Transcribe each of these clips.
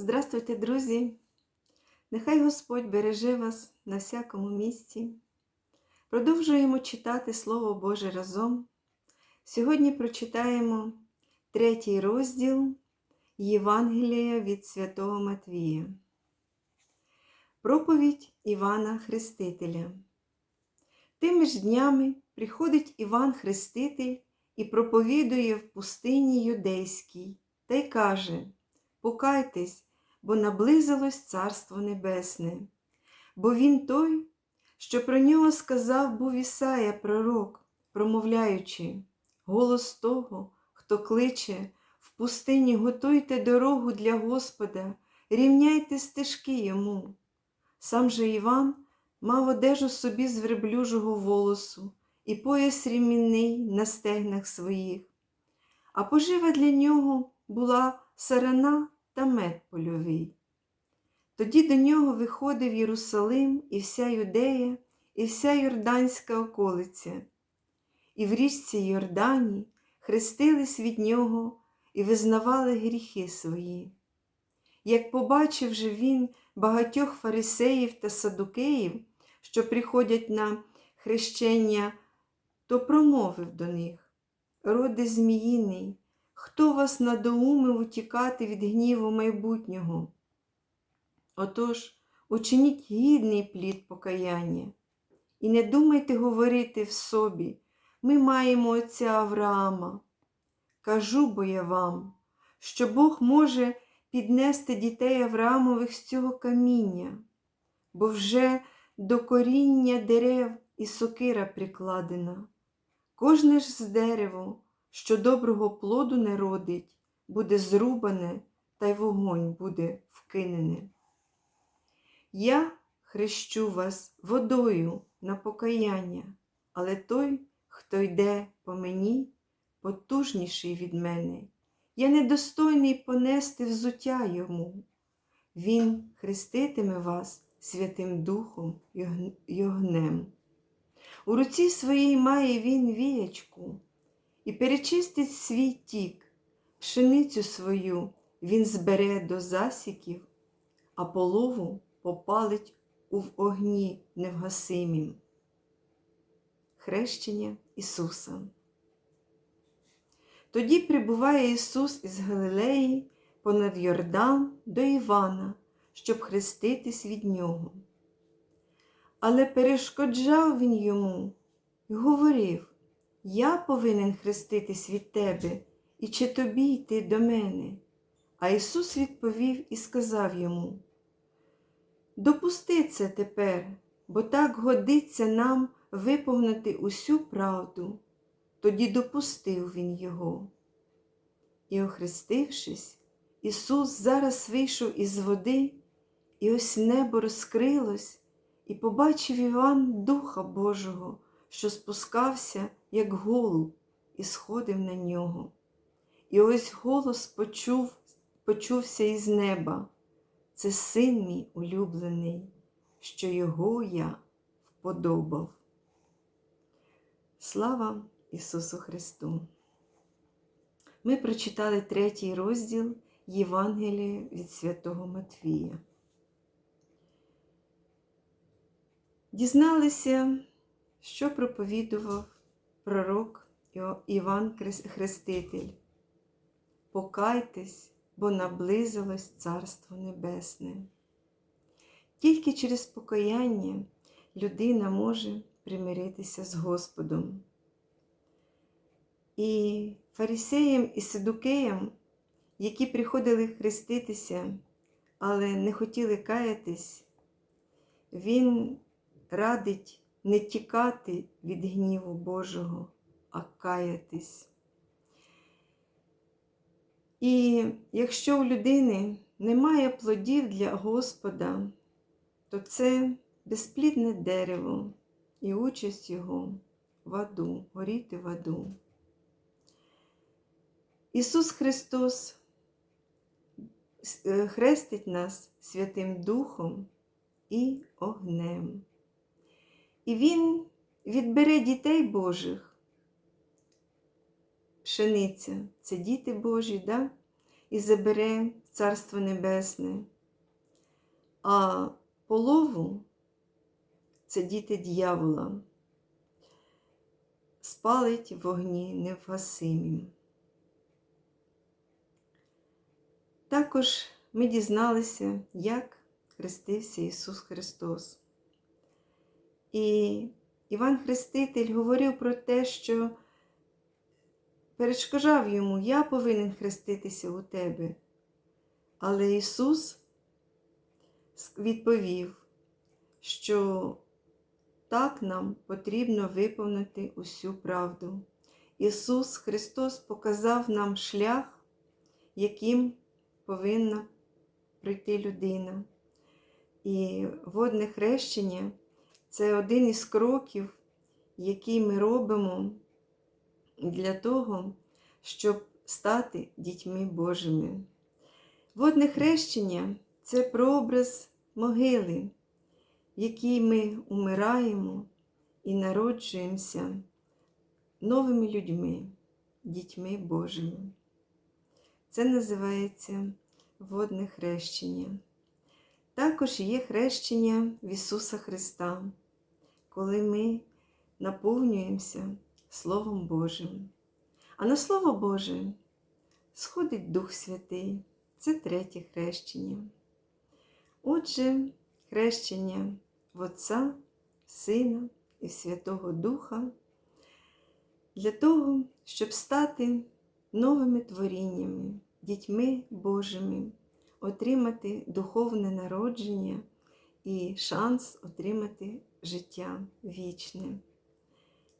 Здравствуйте, друзі! Нехай Господь береже вас на всякому місці. Продовжуємо читати Слово Боже разом. Сьогодні прочитаємо третій розділ Євангелія від Святого Матвія. Проповідь Івана Хрестителя. Тими ж днями приходить Іван Хреститель і проповідує в пустині юдейській та й каже: Покайтесь, бо наблизилось Царство Небесне, бо він той, що про нього сказав був Ісая пророк, промовляючи, голос того, хто кличе в пустині, готуйте дорогу для Господа, рівняйте стежки йому. Сам же Іван мав одежу собі з верблюжого волосу і пояс рімінний на стегнах своїх, а пожива для нього була сарана та мед польовий. Тоді до нього виходив Єрусалим і вся Юдея, і вся Йорданська околиця, і в річці Йордані хрестились від нього і визнавали гріхи свої. Як побачив же він багатьох фарисеїв та садукеїв, що приходять на хрещення, то промовив до них Роди Зміїний, хто вас надоумив утікати від гніву майбутнього? Отож, учиніть гідний плід покаяння, і не думайте говорити в собі, ми маємо отця Авраама. Кажу бо я вам, що Бог може піднести дітей Авраамових з цього каміння, бо вже до коріння дерев і сокира прикладена. Кожне ж з дерево, що доброго плоду не родить, буде зрубане, та й вогонь буде вкинене. Я хрещу вас водою на покаяння, але той, хто йде по мені, потужніший від мене, я недостойний понести взуття йому. Він хреститиме вас Святим Духом й огнем. У руці своїй має він віячку і перечистить свій тік, пшеницю свою він збере до засіків, а полову попалить у огні невгасимім. Хрещення Ісуса. Тоді прибуває Ісус із Галилеї понад Йордан до Івана, щоб хреститись від нього. Але перешкоджав він йому і говорив Я повинен хреститись від тебе, і чи тобі йти до мене? А Ісус відповів і сказав йому Допусти це тепер, бо так годиться нам виповнити усю правду. Тоді допустив він його. І, охрестившись, Ісус зараз вийшов із води, і ось небо розкрилось, і побачив Іван Духа Божого, що спускався, як голуб, і сходив на нього. І ось голос почув, почувся із неба. Це син мій улюблений, що його я вподобав. Слава Ісусу Христу! Ми прочитали третій розділ Євангелія від Святого Матвія. Дізналися, що проповідував пророк Іван Хреститель. Покайтесь, бо наблизилось Царство Небесне. Тільки через покаяння людина може примиритися з Господом. І фарисеям і садукеям, які приходили хреститися, але не хотіли каятись, він радить не тікати від гніву Божого, а каятись. І якщо у людини немає плодів для Господа, то це безплідне дерево і участь його в аду, горіти в аду. Ісус Христос е, хрестить нас Святим Духом і огнем. І Він відбере дітей Божих. Пшениця це діти Божі, да? і забере Царство Небесне, а полову це діти дьявола, спалить вогні невгасимім. Також ми дізналися, як хрестився Ісус Христос. І Іван Хреститель говорив про те, що перешкоджав йому, я повинен хреститися у тебе. Але Ісус відповів, що так нам потрібно виповнити усю правду. Ісус Христос показав нам шлях, яким повинна пройти людина. І водне хрещення це один із кроків, який ми робимо для того, щоб стати дітьми Божими. Водне хрещення це прообраз могили, в якій ми умираємо і народжуємося новими людьми, дітьми Божими. Це називається водне хрещення. Також є хрещення в Ісуса Христа, коли ми наповнюємося Словом Божим. А на Слово Боже сходить Дух Святий. Це третє хрещення. Отже, хрещення в Отця, Сина і Святого Духа для того, щоб стати новими творіннями, дітьми Божими, отримати духовне народження і шанс отримати життя вічне.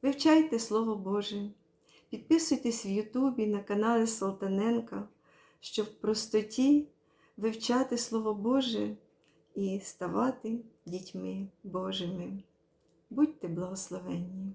Вивчайте Слово Боже, підписуйтесь в Ютубі на каналі Салтаненка, щоб в простоті вивчати Слово Боже і ставати дітьми Божими. Будьте благословенні!